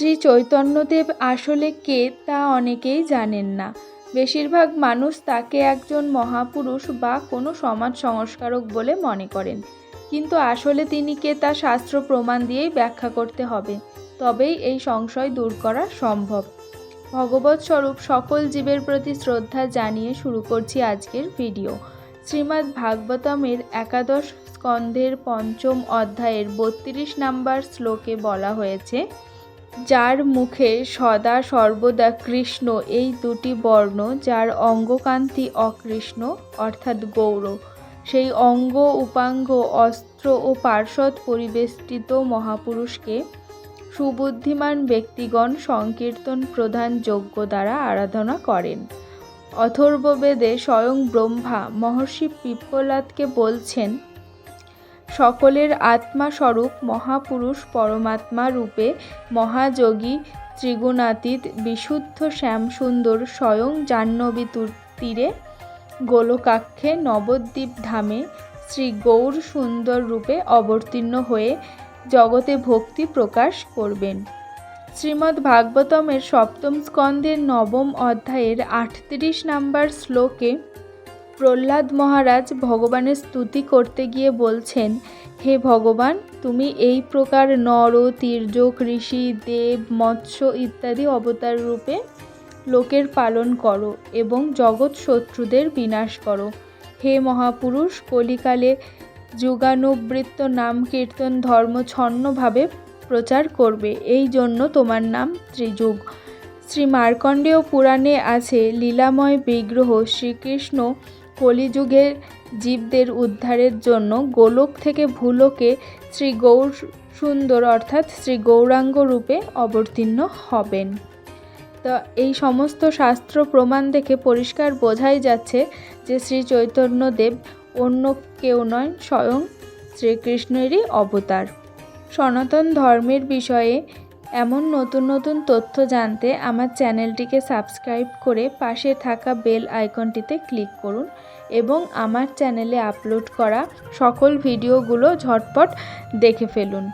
শ্রী চৈতন্যদেব আসলে কে তা অনেকেই জানেন না। বেশিরভাগ মানুষ তাকে একজন মহাপুরুষ বা কোনো সমাজ সংস্কারক বলে মনে করেন। কিন্তু আসলে তিনি কে তা শাস্ত্র প্রমাণ দিয়েই ব্যাখ্যা করতে হবে। তবেই এই সংশয় দূর করা সম্ভব। ভগবত স্বরূপ সকল জীবের প্রতি শ্রদ্ধা জানিয়ে শুরু করছি আজকের ভিডিও। শ্রীমদ্ ভাগবতমের একাদশ স্কন্ধের পঞ্চম অধ্যায়ের বত্রিশ নাম্বার শ্লোকে বলা হয়েছে যার মুখে সদা সর্বদা কৃষ্ণ, এই দুটি বর্ণ যার অঙ্গকান্তি অকৃষ্ণ, অর্থাৎ গৌর সেই অঙ্গ, উপাঙ্গ, অস্ত্র ও পার্শ্বদ পরিবেষ্টিত মহাপুরুষকে সুবুদ্ধিমান ব্যক্তিগণ সংকীর্তন প্রধান যজ্ঞ দ্বারা আরাধনা করেন। অথর্ববেদে স্বয়ং ব্রহ্মা মহর্ষি পিপ্পলাদকে বলছেন সকলের আত্মা স্বরূপ মহাপুরুষ পরমাত্মা রূপে মহাযোগী ত্রিগুণাতীত বিশুদ্ধ শ্যামসুন্দর স্বয়ং জাহ্নবী তীরে গোলকাক্ষে নবদ্বীপ ধামে শ্রী গৌর সুন্দর রূপে অবতীর্ণ হয়ে জগতে ভক্তি প্রকাশ করবেন। শ্রীমদ্ ভাগবতমের সপ্তম স্কন্ধের নবম অধ্যায়ের আটত্রিশ নাম্বার শ্লোকে প্রহ্লাদ মহারাজ ভগবানের স্তুতি করতে গিয়ে বলছেন, হে ভগবান, তুমি এই প্রকার নর তির্যক ঋষি দেব, মৎস্য ইত্যাদি অবতার রূপে লোকের পালন করো এবং জগৎ শত্রুদের বিনাশ করো। হে মহাপুরুষ, কলিকালে যুগানুবৃত্ত নাম কীর্তন ধর্ম ছন্নভাবে প্রচার করবে। এই জন্য তোমার নাম ত্রিযুগ। শ্রী মার্কণ্ডেয় পুরাণে আছে, লীলাময় বিগ্রহ শ্রীকৃষ্ণ কলিযুগের জীবদের উদ্ধারের জন্য গোলক থেকে ভূলোকে শ্রী গৌর সুন্দর অর্থাৎ শ্রী গৌরাঙ্গ রূপে অবতীর্ণ হবেন। তো এই সমস্ত শাস্ত্র প্রমাণ দেখে পরিষ্কার বোঝাই যাচ্ছে যে শ্রী চৈতন্যদেব অন্য কেউ নয়, স্বয়ং শ্রীকৃষ্ণেরই অবতার। সনাতন ধর্মের বিষয়ে এমন নতুন নতুন তথ্য জানতে আমার চ্যানেলটিকে সাবস্ক্রাইব করে পাশে থাকা বেল আইকনটিতে ক্লিক করুন এবং আমার চ্যানেলে আপলোড করা সকল ভিডিওগুলো ঝটপট দেখে ফেলুন।